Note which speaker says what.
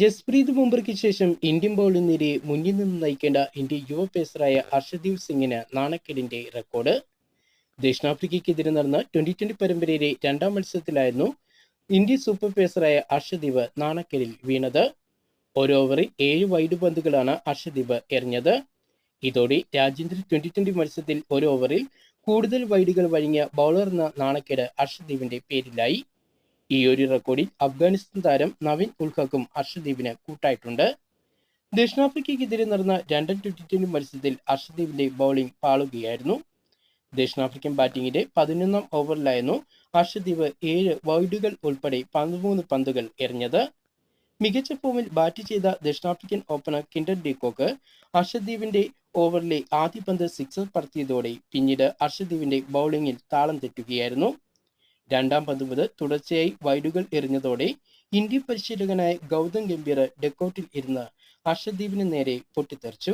Speaker 1: ജസ്പ്രീത് ബുംറയ്ക്ക് ശേഷം Indian bowling നിരയെ മുന്നിൽ നിന്ന് നയിക്കേണ്ട ഇന്ത്യ യുവ പേസറായ ഹർഷദീപ് സിംഗിന് നാണക്കേടിന്റെ റെക്കോർഡ്. ദക്ഷിണാഫ്രിക്കയ്ക്കെതിരെ നടന്ന ട്വന്റി ട്വന്റി പരമ്പരയിലെ രണ്ടാം മത്സരത്തിലായിരുന്നു ഇന്ത്യൻ സൂപ്പർ പേസറായ ഹർഷദീപ് നാണക്കേടിൽ വീണത്. ഒരു ഓവറിൽ ഏഴ് വൈഡ് പന്തുകളാണ് ഹർഷദീപ് എറിഞ്ഞത്. ഇതോടെ രാജ്യാന്തര ട്വന്റി ട്വന്റി മത്സരത്തിൽ ഒരു ഓവറിൽ കൂടുതൽ വൈഡുകൾ വഴങ്ങിയ ബൗളർ എന്ന നാണക്കേട് ഹർഷദീപിന്റെ പേരിലായി. ഈ ഒരു റെക്കോർഡിൽ അഫ്ഗാനിസ്ഥാൻ താരം നവീൻ ഉൽഹക്കും അർഷദ്വീപിന് കൂട്ടായിട്ടുണ്ട്. ദക്ഷിണാഫ്രിക്കയ്ക്കെതിരെ നടന്ന രണ്ടാം ട്വന്റി ട്വന്റി മത്സരത്തിൽ അർഷദ്വീപിന്റെ ബൗളിംഗ് പാളുകയായിരുന്നു. ദക്ഷിണാഫ്രിക്കൻ ബാറ്റിംഗിന്റെ പതിനൊന്നാം ഓവറിലായിരുന്നു അർഷദ്വീപ് ഏഴ് വൈഡുകൾ ഉൾപ്പെടെ പതിമൂന്ന് പന്തുകൾ എറിഞ്ഞത്. മികച്ച ഫോമിൽ ബാറ്റ് ചെയ്ത ദക്ഷിണാഫ്രിക്കൻ ഓപ്പണർ കിൻഡൻ ഡിക്കോക്ക് അർഷദ്വീപിന്റെ ഓവറിലെ ആദ്യ പന്ത് സിക്സർ പറത്തിയതോടെ പിന്നീട് അർഷദ്വീപിന്റെ ബൗളിംഗിൽ താളം തെറ്റുകയായിരുന്നു. രണ്ടാം പന്ത് മുതൽ തുടർച്ചയായി വൈഡുകൾ എറിഞ്ഞതോടെ ഇന്ത്യൻ പരിശീലകനായ ഗൗതം ഗംഭീർ ഡെക്കോട്ടിൽ ഇരുന്ന് അർഷദ്വീപിന് നേരെ പൊട്ടിത്തെറിച്ചു.